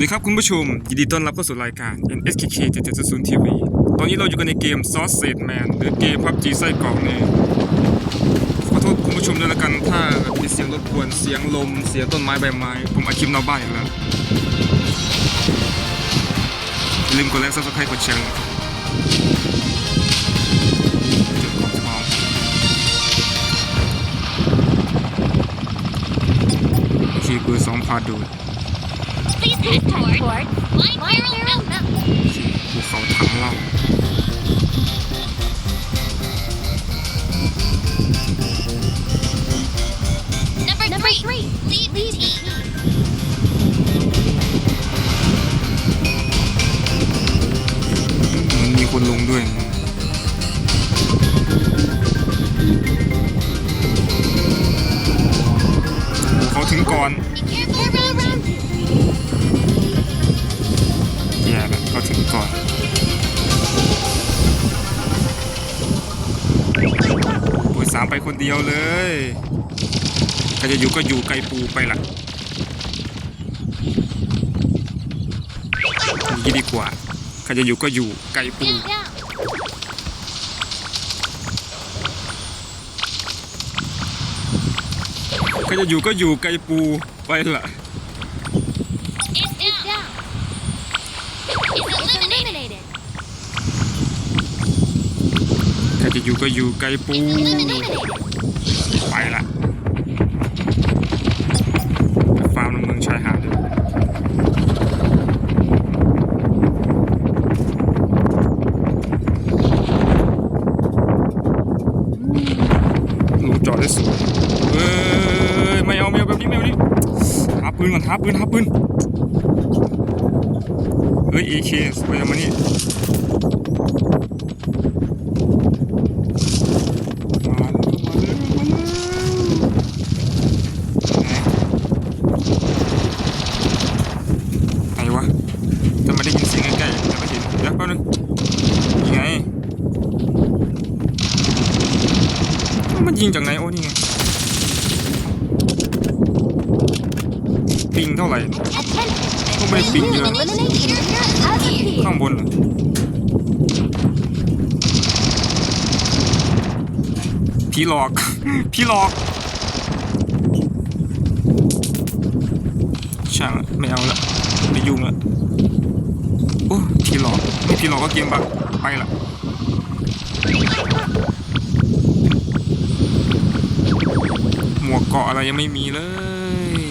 สวัสดีครับคุณผู้ชม ยินดีต้อนรับเข้าสู่รายการ NSKK 770 TV ตอนนี้เราอยู่กันในเกม Sausage Man หรือเกม PUBG ไส้กรอกนี่ขอโทษคุณผู้ชมด้วยละกัน ถ้ามีเสียงรบกวนเสียงลม เสียงต้นไม้ใบไม้ ผมอาคลิปนอกบ้านอีกแล้วอย่าลืมกดไลค์ Subscribe กดแชร์นะครับจุดของทองขี่ปืนสองพาดู ภูเขาถังเหล้ามันมีคนลงด้วย เดียวเลยใครจะอยู่ก็อยู่ไกลปูไปละอย่างนี้ดีกว่าใครจะอยู่ก็อยู่ไกลปูใครจะอยู่ก็อยู่ไกลปูไปละ่ะ down. It's eliminated. ใครจะอยู่ก็อยู่ไกลปูไปละฟาร์มเมืองชายหาดรูจอดได้สวยเอ้ยไม่เอาไม่เอาแบบนี้ไม่เอานี้หาปืนก่อนหาปืนหาปืนเอ้ยเอเคสวยจังมานี่มาแล้วมาแล้วมาแล้วไหนไหนวะจะไม่ได้ยินเสียงใกล้ๆแต่ไม่เห็นเดี๋ยวแป๊บนึงยังไง มันยิงจากไหนโอ้นี่ไงปิงเท่าไหร่ Attention. Không phải The pin new nữa. elimination has appeared. ข้างบนพี่หลอกพี่หลอกช่างไม่เอาละไม่ยุ่งละโอ้พี่หลอกไม่พี่หลอกก็เกมบักไปละหมวก เกาะอะไรยังไม่มีเลย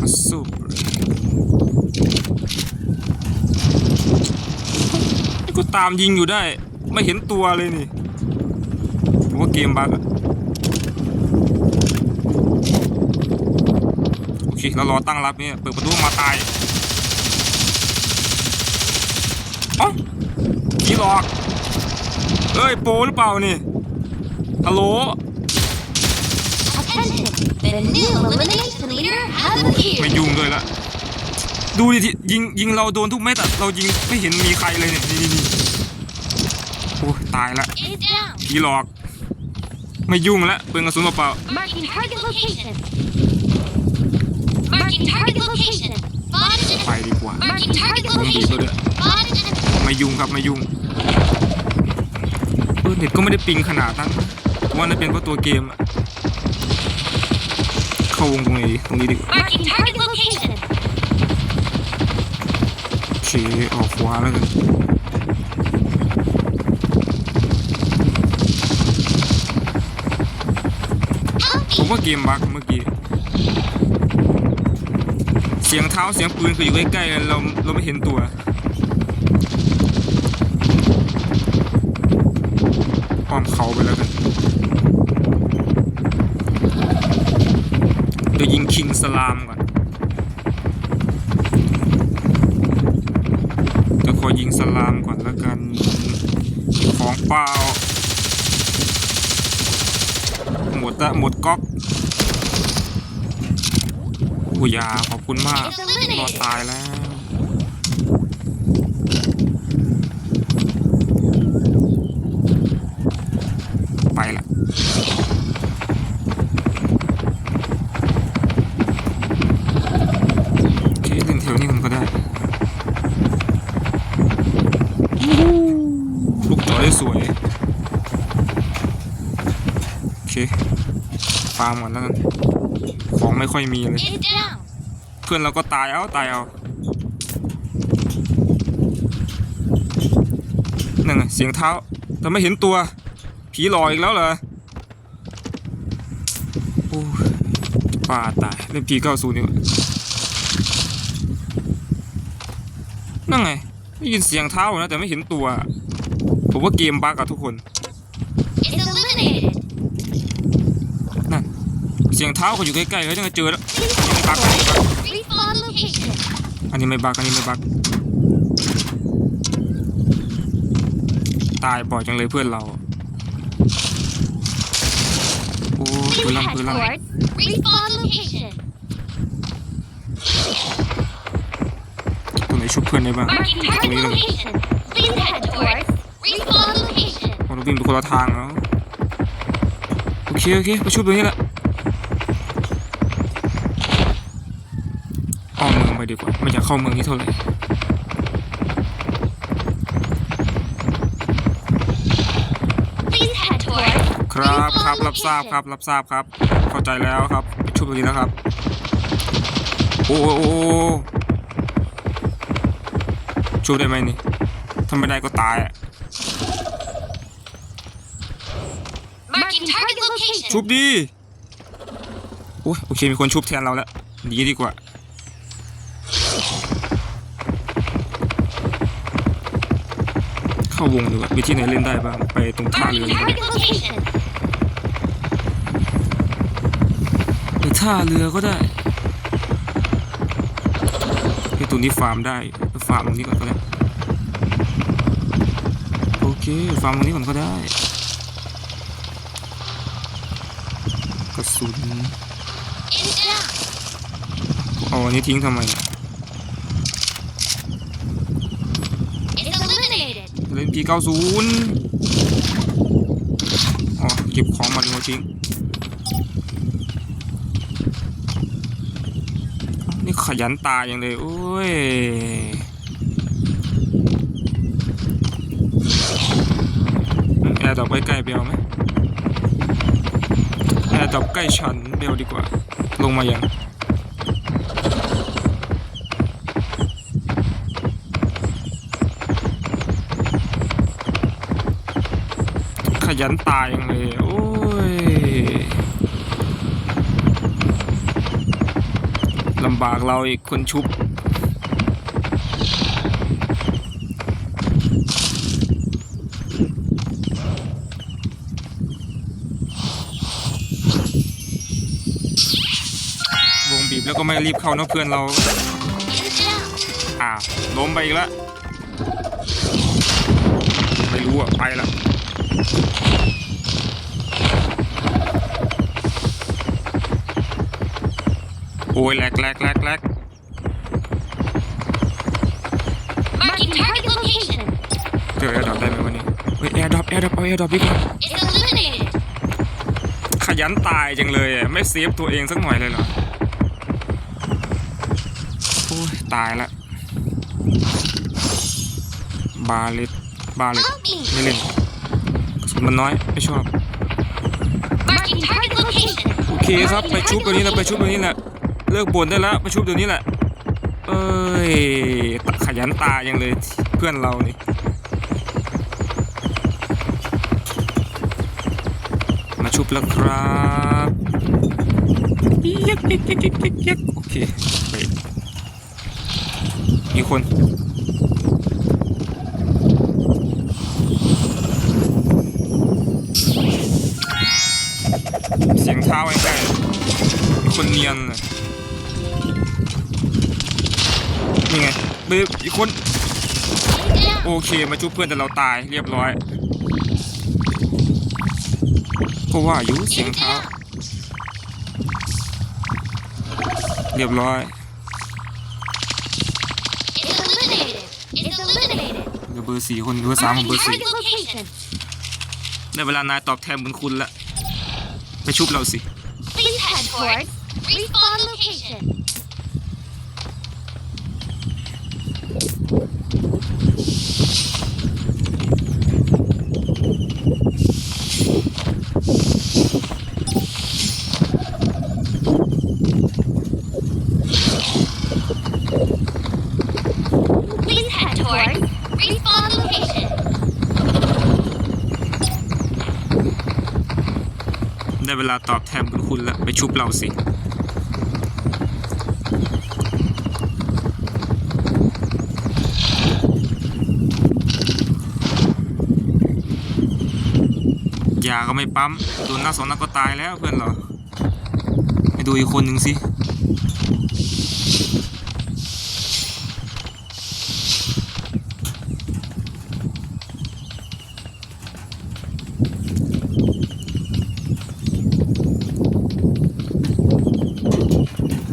มาสูบนี่ก็ตามยิงอยู่ได้ ไม่เห็นตัวเลยนี่ผมว่าเกมบั๊กอะโอ เคเรารอตั้งรับเนี่ยเปิดประตูมาตายเอ้าผีหลอกเอ้ยโปรหรือเปล่านี่ฮัลโหล Attention. The new elimination leader has ไม่ appeared. ยุ่งด้วยละดูดิที่ยิงยิงเราโดนทุกเม็ดอะเรายิงไม่เห็นมีใครเลยเนี่ยนี่นี่นี่โอ้ยตายละ It's down. ผีหลอก ไม่ยุ่งละเปลืองกระสุนเปล่า Marking target location. Marking target location. Spotted ๆไป enemy. ดีกว่า Marking target วงบีบแล้ว location. ด้วย Spotted enemy. ไม่ยุ่งครับไม่ยุ่งเออเน็ตก็ไม่ได้ปิงขนาดนั้นว่าน่าเป็นเพราะตัวเกมอะเข้าวงตรงไหนดีตรงนี้ดีกว่า Marking target location. โอเคออกขวาแล้วกันผมว่าเกมบั๊กเมื่อกี้ เสียงเท้าเสียงปืนคืออยู่ใกล้ๆเราเราไม่เห็นตัวอ้อมเขาไปแล้วกันเดี๋ยวยิงคิงสลามก่อนเดี๋ยวขอยิงสลามก่อนแล้วกันของเปล่าหมดละหมดก๊อก โอ้ยาขอบคุณมากรอดตายแล้วไปละเคเล่เทลนี่มันก็ได้ลูกจอไสวย โอเคฟาร์มก่อนแล้วกัน ของไม่ค่อยมีเลย It's down. เพื่อนเราก็ตายเอาตายเอานั่นไงเสียงเท้า แต่ไม่เห็นตัว ผีหลอกอีกแล้วเหรอโอ้ยป้าตายเล่นผีเก้าศูนย์นี่หว่านั่นไงได้ยินเสียงเท้านะแต่ไม่เห็นตัว ผมว่าเกมบั๊กอะทุกคน It's eliminated. นั่น เสียงเท้าก็อยู่ใกล้ๆเขาจะเจอแล้วยังบั๊กอันนี้บั๊ก Respawn location. อันนี้ไม่บั๊กอันนี้ไม่บั๊กตายบ่อยจังเลยเพื่อนเราโอ้ปืน Please ลั่น head ปืนลั่น towards respawn location. ตรงไหนชุบเพื่อนได้บ้าง Marking ตรง target นี้เลย location. Please head towards respawn location. คนเราวิ่งไปคนละทางแล้วโอเคโอเคไปชุบตรงนี้แหละอ้อมเมือง ไปดีกว่าไม่อยากเข้าเมืองนี้เท่าไหร่ Please head towards ครับครับรับทราบครับรับทราบครับเข้าใจแล้วครับไปชุบตรงนี้นะครับโอ้โอ้โอ้โอ้ชุบได้ไหมนี่ถ้าไม่ได้ก็ตายอะ marking target location. ชุบดีโอ้ยโอเคมีคนชุบแทนเราแล้วหนีดีกว่า เข้าวงดีกว่ามีที่ไหนเล่นได้บ้างไปตรงท่าเรือ Marking นี่ก็ได้ไปท่าเรือก็ได้ไอตรงนี้ฟาร์มได้ฟาร์มตรงนี้ก่อนก็ได้โอเคฟาร์มตรงนี้ก่อนก็ได้กระสุนเอาอันนี้ทิ้งทำไมอะ It's eliminated. จีเก้าศูนย์อ๋อเก็บของมาดีกว่าทิ้งนี่ขยันตายอย่างเลยโอ้ยแอร์ดอปใกล้ๆเบลไหมแอร์ดอปใกล้ฉันเบลดีกว่า ลงมาอยัง ยันตายย่างเลยโอ้ยลำบากเราอีกคนชุบวงบีบแล้วก็ไม่รีบเข้านะเพื่อนเราอ่าล้มไปอีกแล้วไม่รู้อะ ไปละ โอ้ยแหลกแหลกแหลกแหลก Marking target location. เจอแอร์ดรอปได้ไหมวันนี้เฮ้ยแอร์ดรอปแอร์ดรอปเอาแอร์ดรอปดีกว่า It's eliminated. ขยันตายจังเลยอะไม่เซฟตัวเองสักหน่อยเลยเหรอโอ้ยตายละ บาเลตบาเลต Help me. ไม่เล่นกระสุน มันน้อยไม่ชอบ Marking target location. โอเคครับไปชุบตัวนี้แหละไปชุบตัวนี้แหละเลิกบ่นได้แล้วไปชุบตัวนี้แหละ เอ้ยขยันตายยังเลยเพื่อนเรานี่มาชุบแล้วครับยักยักยักยักยักยักโอเคไปมีคน เสียงเท้าใกล้มีคนเนียนนี่ไงเบบอีกคน โอเคมาชุบเพื่อนแต่เราตายเรียบร้อย ก็ว่าอยู่เสียงเท้า เรียบร้อยเลือเบอร์สี่คนเหลือสามของ Marking เบอร์สี่ target location. ได้เวลานายตอบแทนบุญคุณละ ไปชุบเราสิ Please head towards respawn location. Please head towards respawn location. ได้เวลาตอบแทนบุณคุณแล้วไปชุบเราสิยาก็ไม่ปั๊มโดนหน้าสองนักก็ตายแล้วเพื่อนเหรอไปดูอีกคนหนึ่งสิ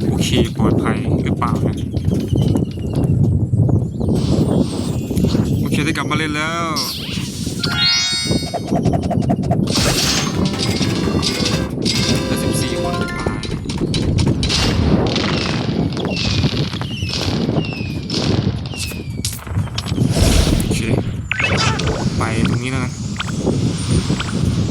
โอเค ปลอดภัยหรือเปล่านะ โอเค ได้กลับมาเล่นแล้วแล้วสิบสี่คนตายโอเค ไปตรง นี้แล้วกัน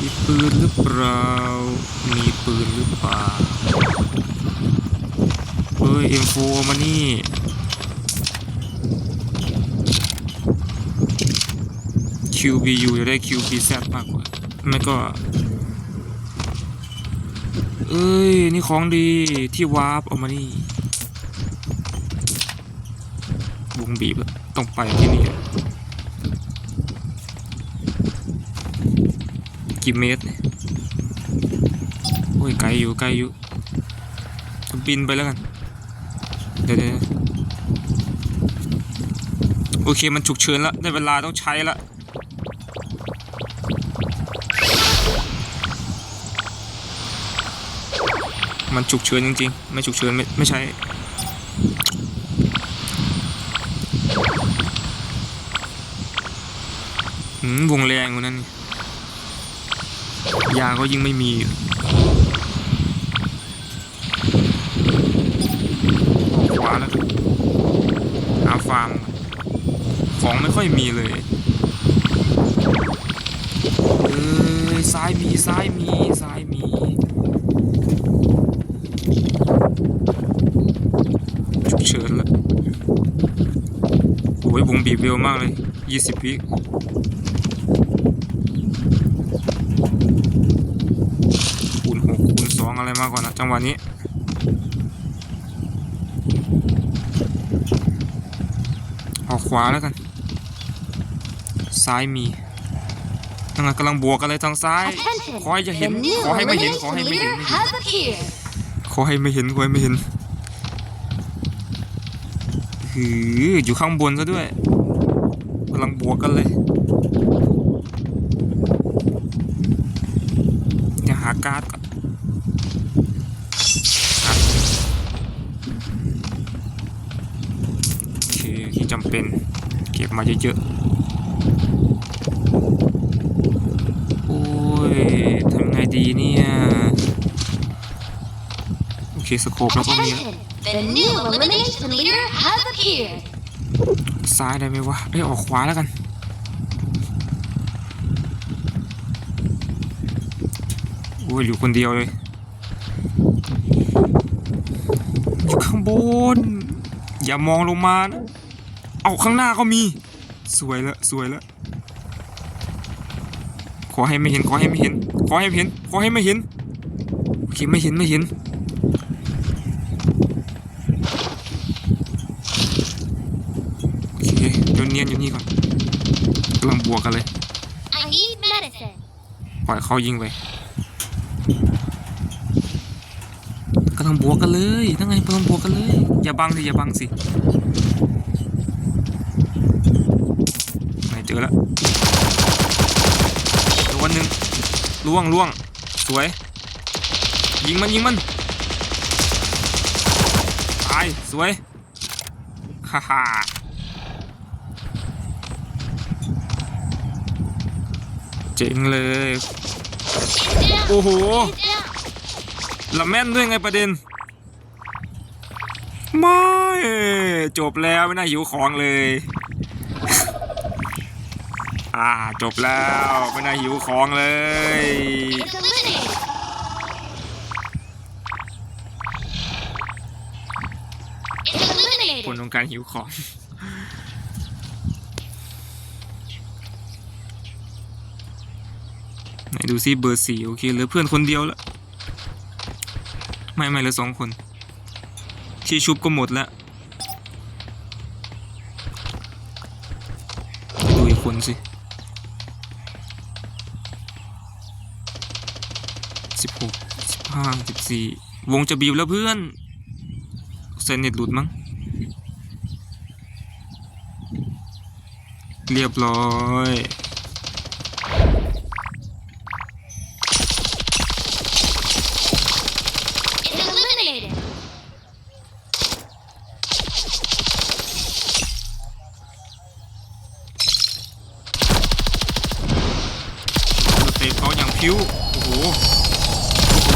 มีปืนหรือเปล่า มีปืนหรือเปล่า เฮ้ย M4 มานี่ QBU จะได้ QBZ มากกว่า ไม่ก็ เอ้ย นี่ของดีที่วาร์ปเอามานี่ วงบีบต้องไปที่นี่กี่เมตรเนี่ยโอ้ยไกลอยู่ไกลอยู่บินไปแล้วกัน เดี๋ยวเดี๋ยวโอเคมันฉุกเฉินแล้วได้เวลาต้องใช้ละ มันฉุกเฉินจริงๆ ไม่ฉุกเฉินไม่ไม่ใช้หืมวงแรงกว่านั้น ยาก็ยิ่งไม่มีขวาแล้วกันหาฟาร์ม ของไม่ค่อยมีเลยเอ้ยซ้ายมีซ้ายมีซ้ายมีฉุก เฉินแล้วโอ้ยวงบีบเร็วมากเลย 20วิคูณหกคูณสองอะไรมาก่อนนะจังหวะนี้ออกขวาแล้วกัน ซ้ายมีทางนั้นกำลังบวกกันเลยทางซ้าย Attention. ขอให้จะเห็น The new ขอให้ไม่เห็นขอให้ elimination ไม่เห็น leader has appeared. ขอให้ไม่เห็น ขอให้ไม่เห็น หืออยู่ข้างบนซะด้วยกำลังบวกกันเลยอย่าหาการ์ดก่อนอะโอที่จำเป็นเก็บมาเยอะๆ โอ้ยทำไงดีเนี่ย โอเค สโคปแล้วก็มี The new elimination leader has appeared. ซ้ายได้ไหมวะเอ้ออกขวาแล้วกัน โอ้ยอยู่คนเดียวเลย อยู่ข้างบน อย่ามองลงมานะเอาข้างหน้าก็มี สวยแล้วสวยแล้วขอให้ไม่เห็น ขอให้ไม่เห็น ขอให้เห็น ขอให้ไม่เห็น โอเค ไม่เห็น ไม่เห็น โอเคเดี๋ยวเนียนอยู่นี่ก่อนกำลังบ วกกันเลย I need medicine. ปล่อยเขายิงไปกำลังบวกกันเลยนั่งไงกำลังบวกกันเลย อย่าบังสิอย่าบังสิไหนเจอแล้วตัวหนึ่งล่วงล่วง สวย ยิงมันยิงมันตายสวย ฮ่าฮ่า เจ๋งเลย Down. โอ้โห Down. ละแม่นด้วยไงประเด็น ไม่ จบแล้วไม่น่าหิวของเลย อ่าจบแล้วไม่น่าหิวของเลย It's eliminated. It's ผล eliminated. ของการหิวของ ไหน ดูซิเบอร์สี่โอเคเหลือเพื่อนคนเดียวแล้วไม่ไม่เหลือสองคน ที่ชุบก็หมดแล้วดูอีกคนสิสิบหกสิบห้าสิบสี่วงจะบีบแล้วเพื่อนเซนเน็ตหลุดมั้งเรียบร้อย It's eliminated. สเตปเขาอย่างพิ้ว โอ้โห โอ้โห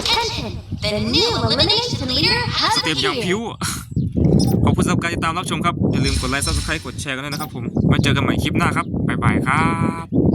Attention. The new elimination leader ส has เตปอย่างพิ้ว appeared. ขอบคุณสำหรับการติดตามรับชมครับ อย่าลืมกดไลค์ซับสไครต์กดแชร์กันด้วยนะครับผม มาเจอกันใหม่คลิปหน้าครับ บ๊ายบายครับ